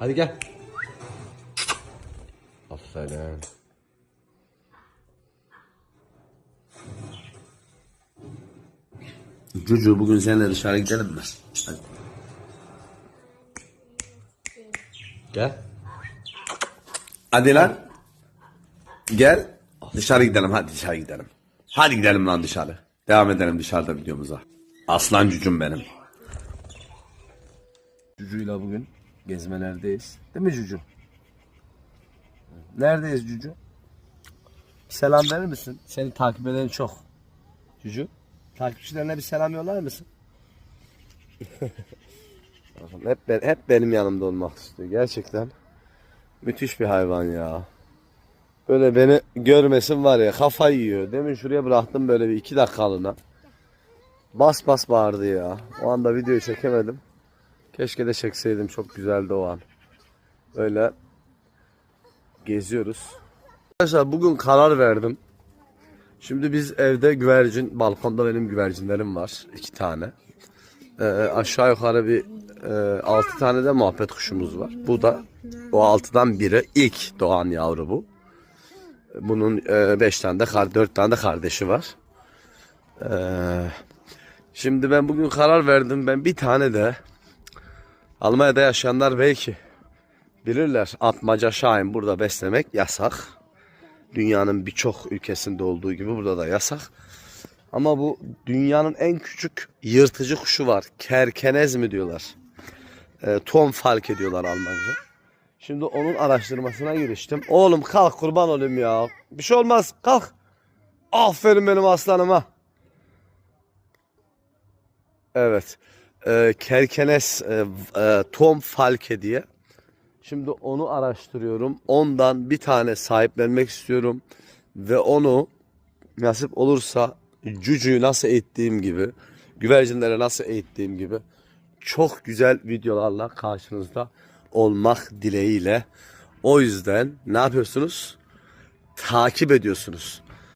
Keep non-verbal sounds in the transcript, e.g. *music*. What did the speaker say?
Hadi gel. Aferin. Cucu bugün seninle dışarı gidelim mi? Hadi. Gel. Hadi lan. Gel. Dışarı gidelim hadi dışarı gidelim. Hadi gidelim lan dışarı. Devam edelim dışarıda videomuza. Aslan cücüm benim. Cucu'yla bugün gezmelerdeyiz. Değil mi Cucu? Neredeyiz Cucu? Selam verir misin? Seni takip eden çok. Cucu. Takipçilerine bir selam yollar mısın? *laughs* hep, ben, hep benim yanımda olmak istiyor gerçekten. Müthiş bir hayvan ya. Böyle beni görmesin var ya kafayı yiyor. Demin şuraya bıraktım böyle bir iki dakikalığına. Bas bas bağırdı ya. O anda videoyu çekemedim. Keşke de çekseydim çok güzeldi o an. Böyle geziyoruz. Arkadaşlar bugün karar verdim. Şimdi biz evde güvercin, balkonda benim güvercinlerim var. iki tane. Ee, aşağı yukarı bir e, altı tane de muhabbet kuşumuz var. Bu da o altıdan biri ilk doğan yavru bu. Bunun e, beş tane de kar, dört tane de kardeşi var. Ee, şimdi ben bugün karar verdim. Ben bir tane de Almanya'da yaşayanlar belki bilirler. Atmaca şahin burada beslemek yasak. Dünyanın birçok ülkesinde olduğu gibi burada da yasak. Ama bu dünyanın en küçük yırtıcı kuşu var. Kerkenez mi diyorlar. E, Tom Falke diyorlar Almanca. Şimdi onun araştırmasına giriştim. Oğlum kalk kurban olayım ya. Bir şey olmaz kalk. Aferin benim aslanıma. Evet. E, Kerkenes e, e, Tom Falke diye. Şimdi onu araştırıyorum. Ondan bir tane sahiplenmek istiyorum. Ve onu nasip olursa cücüğü nasıl eğittiğim gibi, güvercinlere nasıl eğittiğim gibi çok güzel videolarla karşınızda olmak dileğiyle. O yüzden ne yapıyorsunuz? Takip ediyorsunuz.